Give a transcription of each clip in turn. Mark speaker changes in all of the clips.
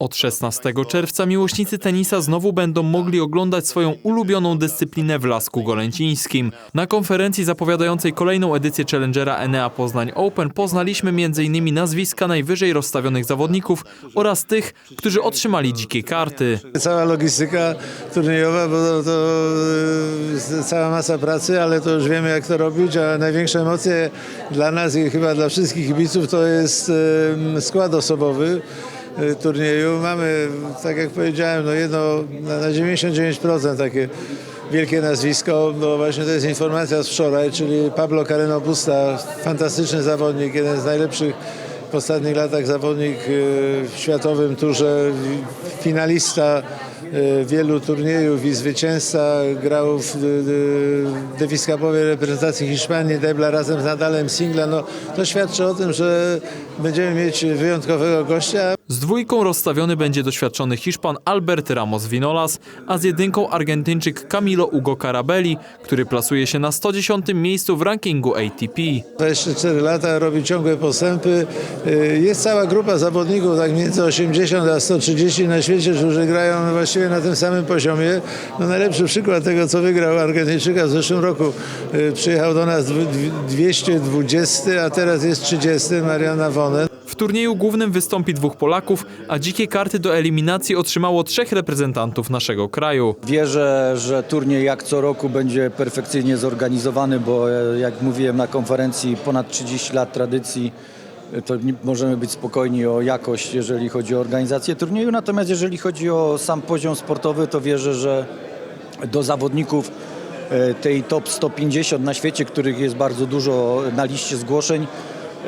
Speaker 1: Od 16 czerwca miłośnicy tenisa znowu będą mogli oglądać swoją ulubioną dyscyplinę w Lasku Golęcińskim. Na konferencji zapowiadającej kolejną edycję Challengera Enea Poznań Open poznaliśmy m.in. nazwiska najwyżej rozstawionych zawodników oraz tych, którzy otrzymali dzikie karty.
Speaker 2: Cała logistyka turniejowa, bo to, y, cała masa pracy, ale to już wiemy jak to robić, a największe emocje dla nas i chyba dla wszystkich kibiców to jest skład osobowy turnieju. Mamy, tak jak powiedziałem, no jedno na na 99% takie wielkie nazwisko, bo właśnie to jest informacja z wczoraj, czyli Pablo Carreno Busta, fantastyczny zawodnik, jeden z najlepszych w ostatnich latach zawodnik y, w światowym turze, finalista y, wielu turniejów i zwycięzca, grał w y, Davis Cupowej reprezentacji Hiszpanii, debla razem z Nadalem singla. No, to świadczy o tym, że będziemy mieć wyjątkowego gościa.
Speaker 1: Z dwójką rozstawiony będzie doświadczony Hiszpan Albert Ramos Vinolas, a z jedynką Argentyńczyk Camilo Ugo Carabelli, który plasuje się na 110 miejscu w rankingu ATP.
Speaker 2: 24 lata, robi ciągłe postępy. Y, Jest cała grupa zawodników, tak między 80 a 130 na świecie, którzy grają właściwie na tym samym poziomie. No najlepszy przykład tego, co wygrał Argentyńczyka w zeszłym roku. Y, Przyjechał do nas dwu- dwi- 220, a teraz jest 30, Mariana Wonen.
Speaker 1: W turnieju głównym wystąpi dwóch Polaków, a dzikie karty do eliminacji otrzymało trzech reprezentantów naszego kraju.
Speaker 3: Wierzę, że turniej jak co roku będzie perfekcyjnie zorganizowany, bo e, jak mówiłem na konferencji, ponad 30 lat tradycji, to możemy być spokojni o jakość, jeżeli chodzi o organizację turnieju. Natomiast jeżeli chodzi o sam poziom sportowy, to wierzę, że do zawodników e, tej top 150 na świecie, których jest bardzo dużo na liście zgłoszeń, e,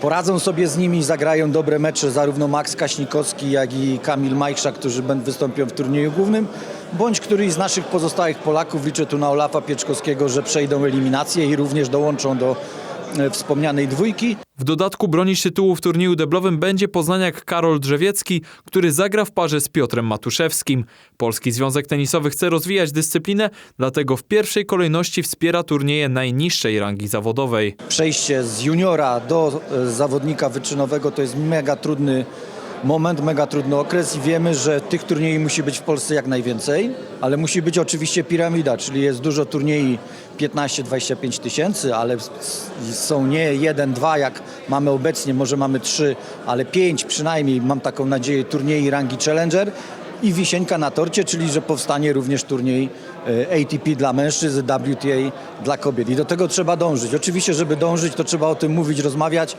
Speaker 3: poradzą sobie z nimi, zagrają dobre mecze zarówno Max Kaśnikowski, jak i Kamil Majchrza, którzy wystąpią w turnieju głównym, bądź któryś z naszych pozostałych Polaków, liczę tu na Olafa Pieczkowskiego, że przejdą eliminację i również dołączą do wspomnianej dwójki.
Speaker 1: W dodatku bronić tytułu w turnieju deblowym będzie poznaniak Karol Drzewiecki, który zagra w parze z Piotrem Matuszewskim. Polski Związek Tenisowy chce rozwijać dyscyplinę, dlatego w pierwszej kolejności wspiera turnieje najniższej rangi zawodowej.
Speaker 3: przejście z juniora do e, zawodnika wyczynowego to jest mega trudny moment, mega trudny okres i wiemy, że tych turniejów musi być w Polsce jak najwięcej, ale musi być oczywiście piramida, czyli jest dużo turniejów 15-25 tysięcy, ale są nie jeden, dwa jak mamy obecnie, może mamy trzy, ale pięć przynajmniej, mam taką nadzieję, turniejów rangi Challenger i wisienka na torcie, czyli że powstanie również turniej e, ATP dla mężczyzn, WTA dla kobiet. I do tego trzeba dążyć. Oczywiście, żeby dążyć, to trzeba o tym mówić, rozmawiać,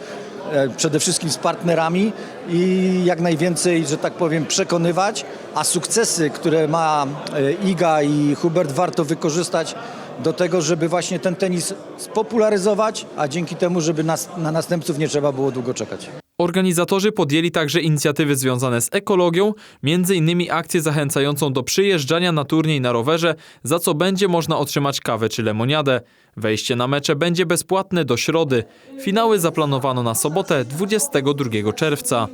Speaker 3: e, przede wszystkim z partnerami i jak najwięcej, że tak powiem, przekonywać, a sukcesy, które ma e, Iga i Hubert warto wykorzystać do tego, żeby właśnie ten tenis spopularyzować, a dzięki temu, żeby nas, na następców nie trzeba było długo czekać.
Speaker 1: Organizatorzy podjęli także inicjatywy związane z ekologią, m.in. akcję zachęcającą do przyjeżdżania na turniej na rowerze, za co będzie można otrzymać kawę czy lemoniadę. Wejście na mecze będzie bezpłatne do środy. Finały zaplanowano na sobotę 22 czerwca.